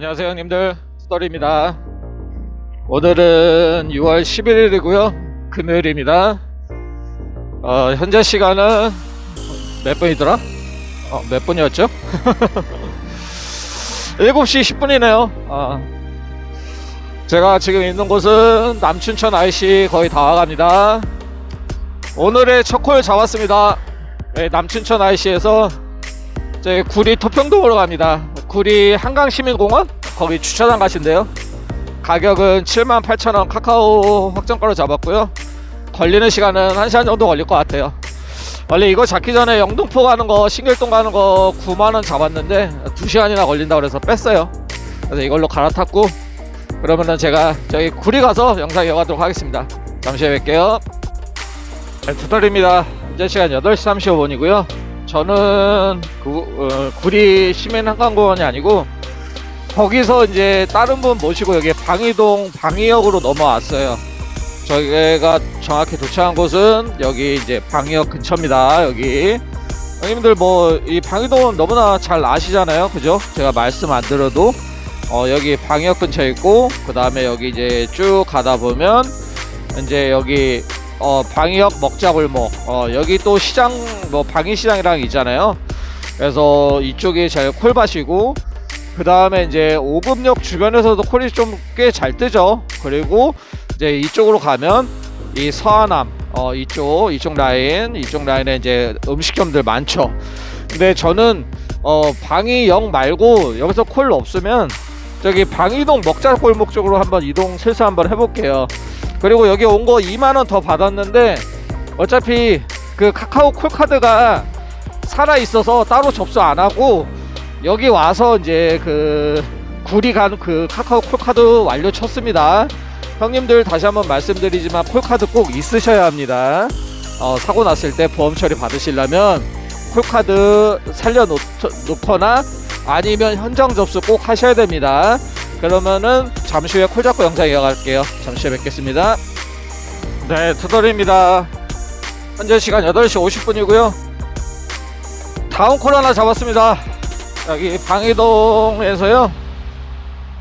안녕하세요 형님들. 스토리입니다. 오늘은 6월 11일이고요. 금요일입니다. 어, 현재 시간은 몇 분이더라? 어, 몇 분이었죠? 7시 10분이네요. 어, 제가 지금 있는 곳은 남춘천 IC 거의 다 와갑니다. 오늘의 첫콜 잡았습니다. 네, 남춘천 IC에서 저희 구리 토평동으로 갑니다. 구리 한강시민공원 거기 주차장 가신대요. 가격은 78,000원 카카오 확정가로 잡았고요. 걸리는 시간은 1시간 정도 걸릴 것 같아요. 원래 이거 잡기 전에 영등포 가는 거 신길동 가는 거 9만원 잡았는데 2시간이나 걸린다 그래서 뺐어요. 그래서 이걸로 갈아탔고 그러면은 제가 저기 구리 가서 영상 이어가도록 하겠습니다. 잠시 후에 뵐게요. 네, 두달입니다. 현재 시간 8시 35분이고요. 저는 그, 어, 구리 시민 한강공원이 아니고 거기서 이제 다른 분 모시고 여기 방이동 방이역으로 넘어왔어요. 저희가 정확히 도착한 곳은 여기 이제 방이역 근처입니다. 여기 형님들 뭐 이 방이동은 너무나 잘 아시잖아요, 그죠? 제가 말씀 안 드려도 어, 여기 방이역 근처에 있고 그 다음에 여기 이제 쭉 가다 보면 이제 여기 어, 방이역 먹자 골목. 어, 여기 또 시장 뭐 방위시장이랑 있잖아요. 그래서 이쪽이 제일 콜밭이고 그 다음에 이제 오금역 주변에서도 콜이 좀 꽤 잘 뜨죠. 그리고 이제 이쪽으로 가면 이 서하남 어, 이쪽 이쪽 라인 이쪽 라인에 이제 음식점들 많죠. 근데 저는 어, 방위역 말고 여기서 콜 없으면 저기 방이동 먹자 골목 쪽으로 한번 이동 슬슬 한번 해볼게요 그리고 여기 온 거 2만원 더 받았는데 어차피 그 카카오 콜카드가 살아 있어서 따로 접수 안 하고 여기 와서 이제 그 구리 간 그 카카오 콜카드 완료 쳤습니다. 형님들 다시 한번 말씀드리지만 콜카드 꼭 있으셔야 합니다. 어, 사고 났을 때 보험 처리 받으시려면 콜카드 살려놓거나 아니면 현장 접수 꼭 하셔야 됩니다. 그러면은 잠시 후에 콜 잡고 영상 이어갈게요. 잠시 후에 뵙겠습니다. 네, 투덜입니다. 현재 시간 8시 50분이고요. 다음 콜 하나 잡았습니다. 여기 방이동에서요.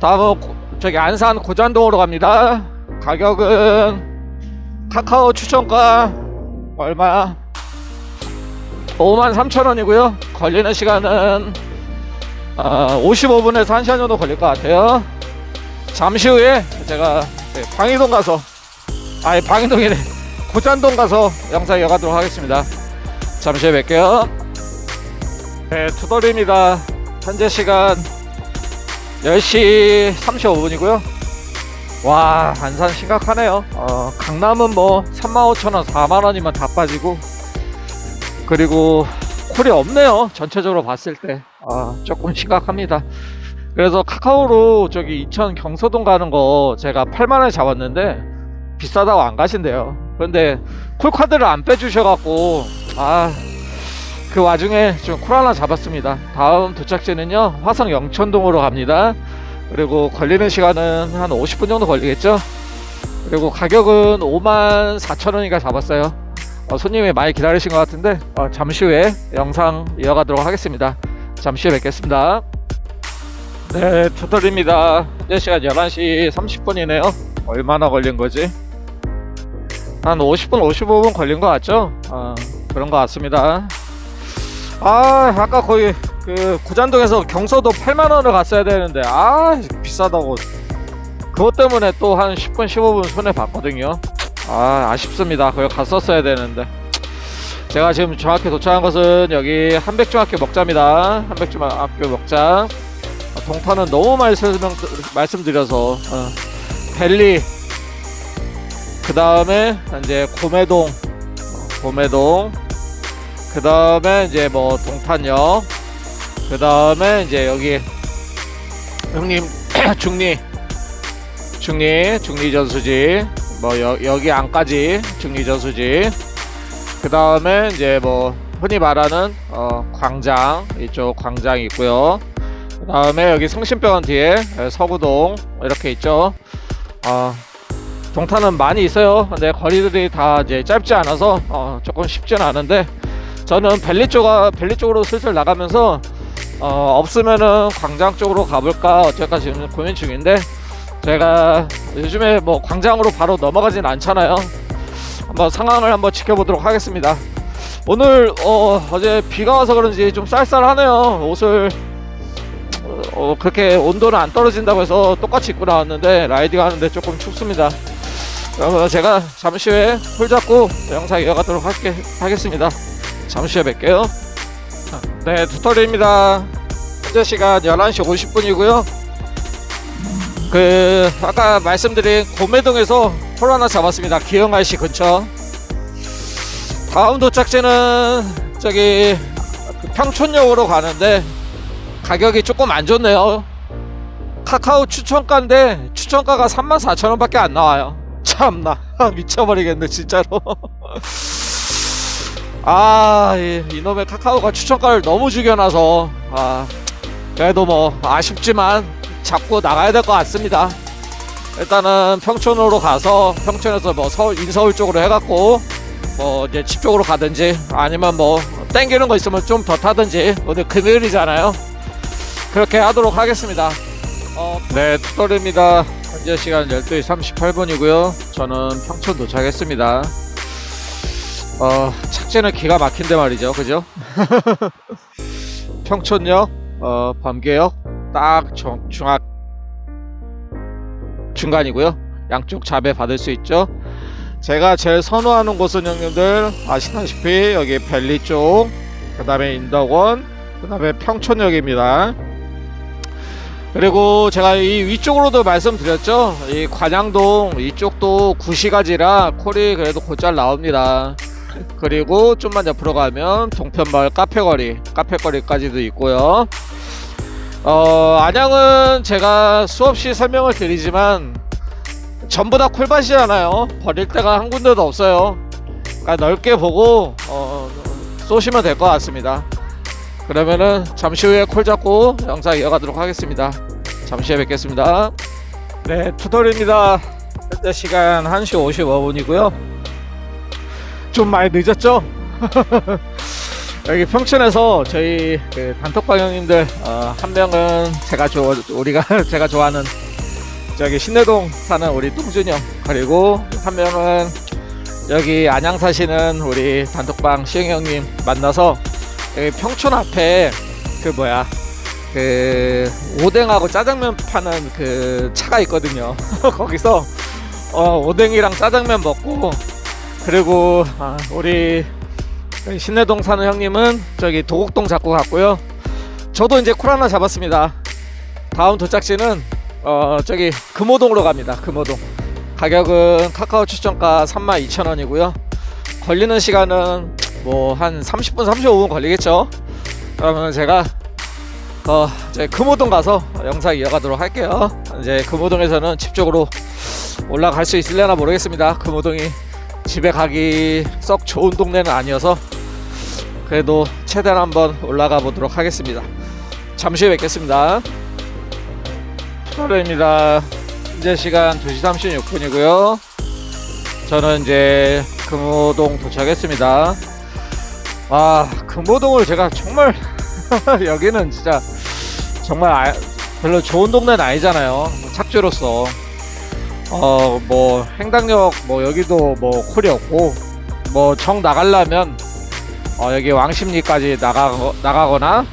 다음은 고- 저기 안산 고잔동으로 갑니다. 가격은 카카오 추천가 얼마? 5만 3천 원이고요. 걸리는 시간은 아, 55분에서 1시간 정도 걸릴 것 같아요. 잠시 후에 제가 네, 방이동 가서 아니 방이동이네 고잔동 가서 영상 이어가도록 하겠습니다. 잠시 후에 뵐게요. 네, 투덜입니다. 현재 시간 10시 35분이고요. 와, 안산 심각하네요. 어, 강남은 뭐 35,000원, 4만원이면 다 빠지고 그리고 콜이 없네요. 전체적으로 봤을 때. 아, 조금 심각합니다. 그래서 카카오로 저기 이천 경서동 가는 거 제가 8만원에 잡았는데 비싸다고 안 가신대요. 그런데 콜카드를 안 빼주셔갖고 아, 그 와중에 좀 콜 하나 잡았습니다. 다음 도착지는요, 화성 영천동으로 갑니다. 그리고 걸리는 시간은 한 50분 정도 걸리겠죠? 그리고 가격은 5만 4천 원이니까 잡았어요. 어, 손님이 많이 기다리신 것 같은데 어, 잠시 후에 영상 이어가도록 하겠습니다. 잠시 후에 뵙겠습니다. 네, 투덜입니다. 현재 시간 11시 30분이네요. 얼마나 걸린 거지? 한 50분, 55분 걸린 것 같죠? 어, 그런 것 같습니다. 아, 아까 거기 그 구잔동에서 경서도 8만 원을 갔어야 되는데 아 비싸다고 그것 때문에 또 한 10분, 15분 손해 봤거든요. 아 아쉽습니다. 거기 갔었어야 되는데 제가 지금 정확히 도착한 것은 여기 한백중학교 먹자입니다. 한백중학교 먹자. 어, 동탄은 너무 많이 설명 말씀드려서 어, 벨리 그 다음에 이제 고매동 어, 고매동 그 다음에 이제 뭐 동탄역 그 다음에 이제 여기 형님 중리 중리 중리 전수지 뭐 여, 여기 안까지 중리 전수지. 그 다음에 이제 뭐 흔히 말하는 어, 광장 이쪽 광장 있고요. 그 다음에 여기 성심병원 뒤에 에, 서구동 이렇게 있죠. 어, 동탄은 많이 있어요. 근데 거리들이 다 이제 짧지 않아서 어, 조금 쉽지는 않은데 저는 벨리 쪽 벨리 쪽으로 슬슬 나가면서 어, 없으면은 광장 쪽으로 가볼까 어쩔까 지금 고민 중인데 제가 요즘에 뭐 광장으로 바로 넘어가진 않잖아요. 한번 상황을 한번 지켜보도록 하겠습니다. 오늘 어, 어제 비가 와서 그런지 좀 쌀쌀하네요. 옷을 어, 그렇게 온도는 안 떨어진다고 해서 똑같이 입고 나왔는데 라이딩 하는데 조금 춥습니다. 그러면 제가 잠시 후에 풀 잡고 영상 이어가도록 할게, 하겠습니다. 잠시 후에 뵐게요. 네, 투터리입니다. 현재 시간 11시 50분이고요. 그 아까 말씀드린 고매동에서 코로나 잡았습니다. 기영아씨 근처. 다음 도착지는 저기 그 평촌역으로 가는데 가격이 조금 안 좋네요. 카카오 추천가인데 추천가가 34,000원밖에 안 나와요. 참나 미쳐버리겠네 진짜로. 아 이, 이놈의 카카오가 추천가를 너무 죽여놔서 아 그래도 뭐 아쉽지만 잡고 나가야 될 것 같습니다. 일단은 평촌으로 가서 평촌에서 뭐 서울 인서울 쪽으로 해갖고 뭐 이제 집 쪽으로 가든지 아니면 뭐 땡기는 거 있으면 좀 더 타든지 오늘 금요일이잖아요. 그렇게 하도록 하겠습니다. 어, 네, 투덜입니다. 현재 시간 12시 38분이고요. 저는 평촌 도착했습니다. 어, 착지는 기가 막힌데 말이죠. 그죠? 평촌역, 어, 밤계역, 딱 중, 중앙, 중간이고요. 양쪽 자배 받을 수 있죠. 제가 제일 선호하는 곳은 형님들 아시다시피 여기 벨리 쪽, 그 다음에 인덕원, 그 다음에 평촌역입니다. 그리고 제가 이 위쪽으로도 말씀드렸죠. 이 관양동 이쪽도 구시가지라 콜이 그래도 곧잘 나옵니다. 그리고 좀만 옆으로 가면 동편마을 카페거리, 카페거리까지도 있고요. 어, 안양은 제가 수없이 설명을 드리지만 전부 다 콜밭이잖아요. 버릴 데가 한 군데도 없어요. 그러니까 넓게 보고 어, 쏘시면 될 것 같습니다. 그러면은 잠시 후에 콜 잡고 영상 이어가도록 하겠습니다. 잠시 후에 뵙겠습니다. 네, 투덜입니다. 현재 시간 1시 55분이고요. 좀 많이 늦었죠? 여기 평촌에서 저희 그 단톡방 형님들 어, 한 명은 제가 좋아 우리가 제가 좋아하는 저기 신내동 사는 우리 뚱준 형 그리고 한 명은 여기 안양 사시는 우리 단톡방 시영 형님 만나서 여기 평촌 앞에 그 뭐야 그 오뎅하고 짜장면 파는 그 차가 있거든요. 거기서 어, 오뎅이랑 짜장면 먹고 그리고 아, 우리 신내동 사는 형님은 저기 도곡동 잡고 갔고요. 저도 이제 콜 하나 잡았습니다. 다음 도착지는 어 저기 금호동으로 갑니다. 금호동. 가격은 카카오 추천가 32,000원이고요. 걸리는 시간은 뭐 한 30분 35분 걸리겠죠. 그러면 제가 어 이제 금호동 가서 영상 이어가도록 할게요. 이제 금호동에서는 집 쪽으로 올라갈 수 있을려나 모르겠습니다. 금호동이 집에 가기 썩 좋은 동네는 아니어서 그래도 최대한 한번 올라가 보도록 하겠습니다. 잠시 후에 뵙겠습니다. 투입니다 현재 시간 2시 36분이고요. 저는 이제 금호동 도착했습니다. 아, 금호동을 제가 정말 여기는 진짜 정말 아- 별로 좋은 동네는 아니잖아요. 착지로서. 어, 뭐 행당역 뭐 여기도 뭐 콜이 없고 뭐 정 나가려면 어, 여기 왕십리까지 나가 나가거나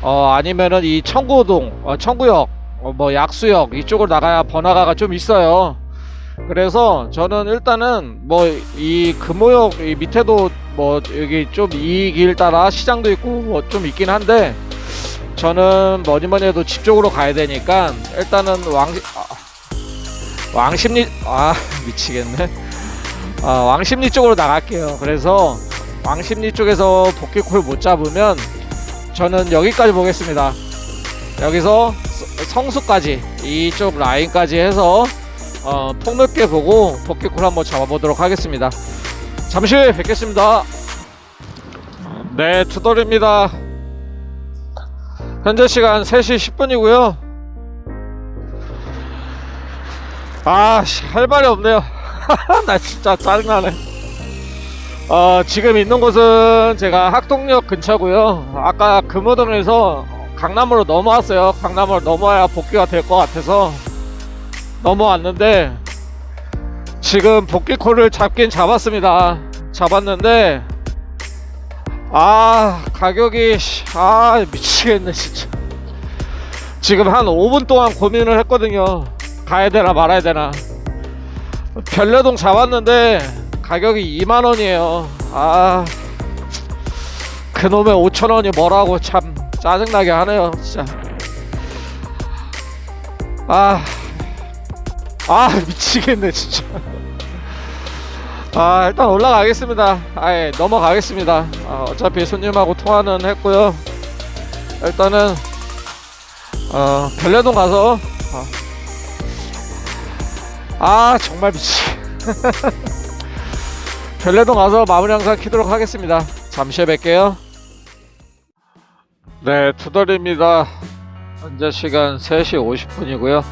어 아니면은 이 청구동 어, 청구역 어, 뭐 약수역 이쪽으로 나가야 번화가가 좀 있어요. 그래서 저는 일단은 뭐 이 금호역 이 밑에도 뭐 여기 좀 이 길 따라 시장도 있고 뭐 좀 있긴 한데 저는 뭐니 뭐니 해도 집 쪽으로 가야 되니까 일단은 왕 아, 왕십리 아 미치겠네. 아, 왕십리 쪽으로 나갈게요. 그래서 왕십리 쪽에서 복귀콜 못 잡으면 저는 여기까지 보겠습니다. 여기서 서- 성수까지 이쪽 라인까지 해서 어, 폭넓게 보고 복귀콜 한번 잡아보도록 하겠습니다. 잠시 후에 뵙겠습니다. 네, 투돌입니다. 현재 시간 3시 10분이고요. 아, 씨, 할 말이 없네요. 나 진짜 짜증나네. 어, 지금 있는 곳은 제가 학동역 근처고요. 아까 금호동에서 강남으로 넘어왔어요. 강남으로 넘어야 복귀가 될 것 같아서 넘어왔는데 지금 복귀 콜을 잡긴 잡았습니다. 잡았는데 아 가격이 씨, 아 미치겠네 진짜. 지금 한 5분 동안 고민을 했거든요. 가야 되나 말아야 되나. 별내동 잡았는데 가격이 2만 원이에요. 아 그놈의 5천 원이 뭐라고 참 짜증나게 하네요. 진짜. 아, 아 미치겠네 진짜. 아 일단 올라가겠습니다. 아예 넘어가겠습니다. 아, 어차피 손님하고 통화는 했고요. 일단은 어 별내동 가서 아, 아 정말 미치. 별내동 가서 마무리 영상 키도록 하겠습니다. 잠시 후에 뵐게요. 네, 투덜입니다. 현재 시간 3시 50분이고요.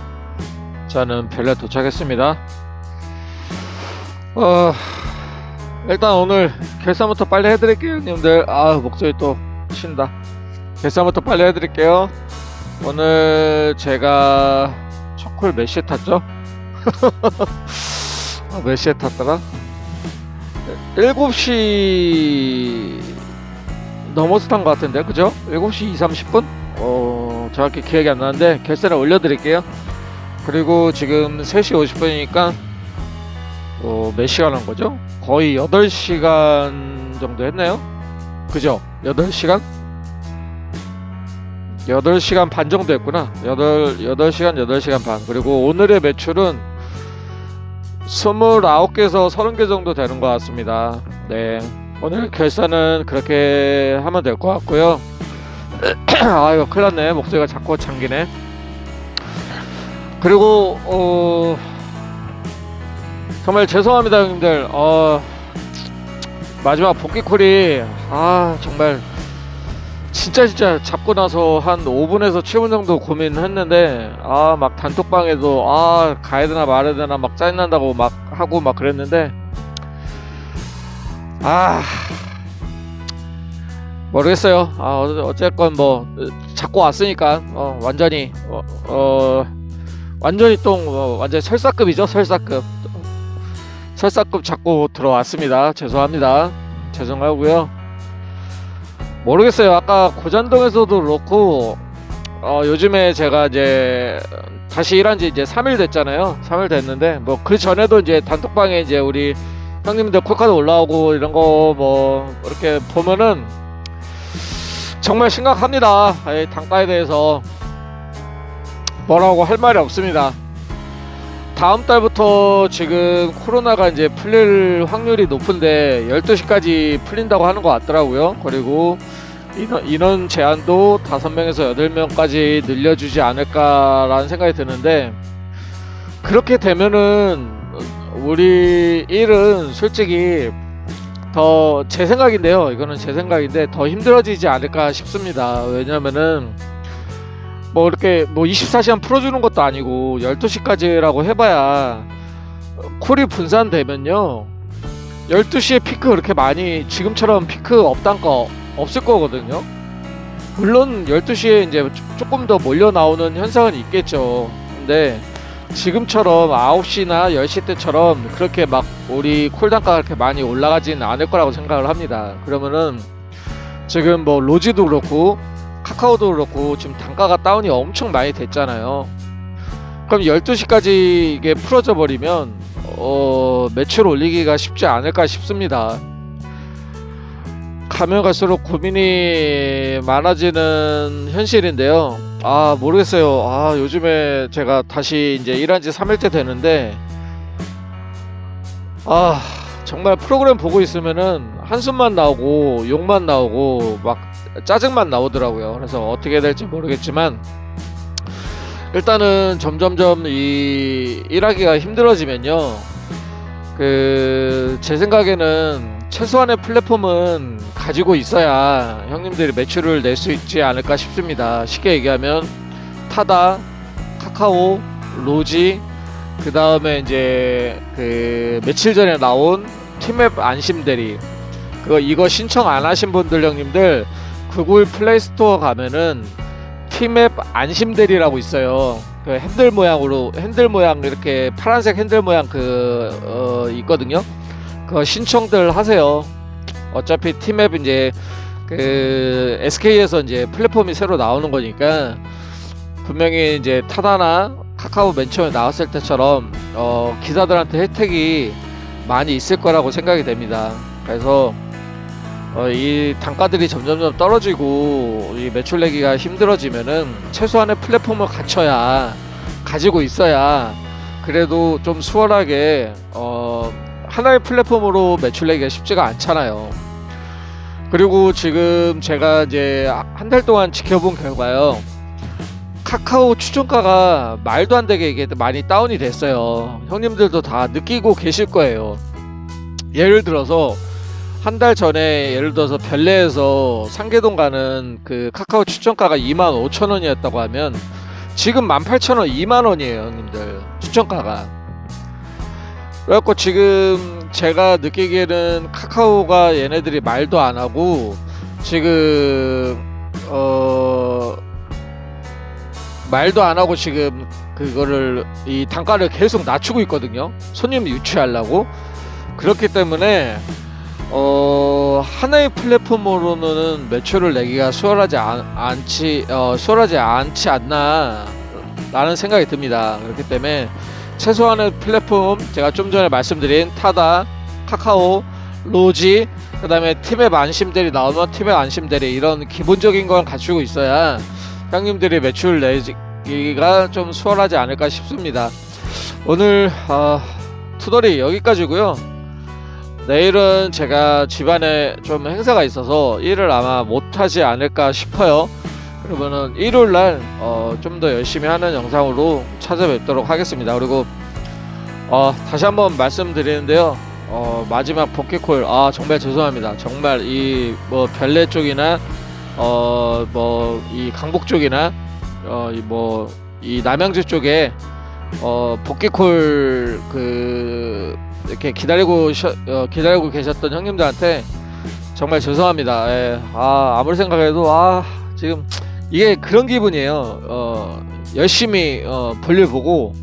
저는 별내 도착했습니다. 어, 일단 오늘 결산부터 빨리 해드릴게요, 형님들. 아, 목소리 또 쉰다. 결산부터 빨리 해드릴게요. 오늘 제가 첫콜 몇 시에 탔죠? 아, 몇 시에 탔더라? 7시 넘어서 탄 것 같은데 그죠? 7시 2, 30분? 어 정확히 기억이 안 나는데 결산을 올려드릴게요 그리고 지금 3시 50분이니까 어, 몇 시간 한 거죠? 거의 8시간 정도 했나요? 그죠? 8시간? 8시간 반 정도 했구나 8, 8시간 8시간 반 그리고 오늘의 매출은 29개에서 30개 정도 되는 것 같습니다. 네. 오늘 결산은 그렇게 하면 될 것 같고요. 아유, 큰일 났네. 목소리가 자꾸 잠기네. 그리고, 어, 정말 죄송합니다, 형님들. 어, 마지막 복귀콜이, 아, 정말, 진짜 진짜 잡고 나서 한 5분에서 7분 정도 고민했는데 아 막 단톡방에도 아 가야 되나 말아야 되나 막 짜증난다고 막 하고 막 그랬는데 아 모르겠어요. 아 어- 어쨌건 뭐 잡고 왔으니까 어 완전히 어, 어 완전히 또 어, 완전 설사급이죠 설사급. 설사급 잡고 들어왔습니다. 죄송합니다. 죄송하고요 모르겠어요. 아까 고잔동에서도 그렇고 어, 요즘에 제가 이제 다시 일한 지 이제 3일 됐잖아요. 3일 됐는데 뭐 그 전에도 이제 단톡방에 이제 우리 형님들 콜카드 올라오고 이런 거 뭐 이렇게 보면은 정말 심각합니다. 이 단가에 대해서 뭐라고 할 말이 없습니다. 다음 달부터 지금 코로나가 이제 풀릴 확률이 높은데 12시까지 풀린다고 하는 것 같더라고요. 그리고 인원, 인원 제한도 5명에서 8명까지 늘려주지 않을까라는 생각이 드는데 그렇게 되면은 우리 일은 솔직히 더 제 생각인데요. 이거는 제 생각인데 더 힘들어지지 않을까 싶습니다. 왜냐면은 뭐 이렇게 뭐 24시간 풀어주는 것도 아니고 12시까지라고 해봐야 콜이 분산되면요. 12시에 피크 그렇게 많이 지금처럼 피크 없단 거 없을 거거든요. 물론 12시에 이제 조- 조금 더 몰려 나오는 현상은 있겠죠. 근데 지금처럼 9시나 10시 때처럼 그렇게 막 우리 콜단가가 그렇게 많이 올라가지는 않을 거라고 생각을 합니다. 그러면은 지금 뭐 로지도 그렇고 카카오도 그렇고 지금 단가가 다운이 엄청 많이 됐잖아요. 그럼 12시까지 이게 풀어져 버리면 어, 매출 올리기가 쉽지 않을까 싶습니다. 가면 갈수록 고민이 많아지는 현실인데요. 아 모르겠어요. 아 요즘에 제가 다시 이제 일한 지 3일째 되는데 아 정말 프로그램 보고 있으면은 한숨만 나오고 욕만 나오고 막 짜증만 나오더라고요. 그래서 어떻게 될지 모르겠지만 일단은 점점점 이 일하기가 힘들어지면요. 그 제 생각에는 최소한의 플랫폼은 가지고 있어야 형님들이 매출을 낼 수 있지 않을까 싶습니다. 쉽게 얘기하면 타다, 카카오, 로지, 그 다음에 이제 그 며칠 전에 나온 팀앱 안심 대리 그거 이거 신청 안 하신 분들 형님들 구글 플레이 스토어 가면은 티맵 안심 대리라고 있어요. 그 핸들 모양으로 핸들 모양 이렇게 파란색 핸들 모양 그 어, 있거든요. 그거 신청들 하세요. 어차피 티맵 이제 그 SK에서 이제 플랫폼이 새로 나오는 거니까 분명히 이제 타다나 카카오 맨 처음에 나왔을 때처럼 어, 기사들한테 혜택이 많이 있을 거라고 생각이 됩니다. 그래서 어, 이 단가들이 점점점 떨어지고 이 매출 내기가 힘들어지면은 최소한의 플랫폼을 갖춰야 가지고 있어야 그래도 좀 수월하게 어, 하나의 플랫폼으로 매출 내기가 쉽지가 않잖아요. 그리고 지금 제가 이제 한 달 동안 지켜본 결과요. 카카오 추천가가 말도 안 되게 이게 많이 다운이 됐어요. 형님들도 다 느끼고 계실 거예요. 예를 들어서 한 달 전에 예를 들어서 별내에서 상계동 가는 그 카카오 추천가가 2만 5천 원이었다고 하면 지금 18,000원, 2만 원이에요, 형님들. 추천가가. 그래갖고 지금 제가 느끼기에는 카카오가 얘네들이 말도 안 하고 지금 어 말도 안 하고 지금 그거를 이 단가를 계속 낮추고 있거든요. 손님 유치하려고. 그렇기 때문에 어 하나의 플랫폼으로는 매출을 내기가 수월하지 않, 않지 어 수월하지 않지 않나 라는 생각이 듭니다. 그렇기 때문에 최소한의 플랫폼 제가 좀 전에 말씀드린 타다, 카카오, 로지, 그다음에 팀의 안심들이 나오면 팀의 안심들이 이런 기본적인 건 갖추고 있어야 형님들이 매출 내기가 좀 수월하지 않을까 싶습니다. 오늘 아, 투덜이 여기까지고요. 내일은 제가 집안에 좀 행사가 있어서 일을 아마 못하지 않을까 싶어요. 그러면은 일요일 날 어, 좀 더 열심히 하는 영상으로 찾아뵙도록 하겠습니다. 그리고 어, 다시 한번 말씀드리는데요. 어, 마지막 복귀콜 아 정말 죄송합니다. 정말 이 뭐 별내 쪽이나 어 뭐 이 강북 쪽이나 어 이 뭐 이 남양주 쪽에 어 복귀콜 그 이렇게 기다리고 셔, 어, 기다리고 계셨던 형님들한테 정말 죄송합니다. 예. 아 아무리 생각해도 아 지금 이게 그런 기분이에요. 어 열심히 어 볼일 보고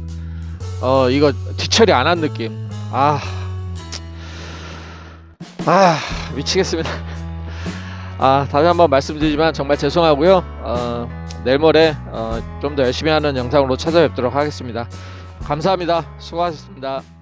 어 이거 뒤처리 안 한 느낌. 아. 아 미치겠습니다. 아 다시 한번 말씀드리지만 정말 죄송하고요. 어, 내일 모레 어, 좀 더 열심히 하는 영상으로 찾아뵙도록 하겠습니다. 감사합니다. 수고하셨습니다.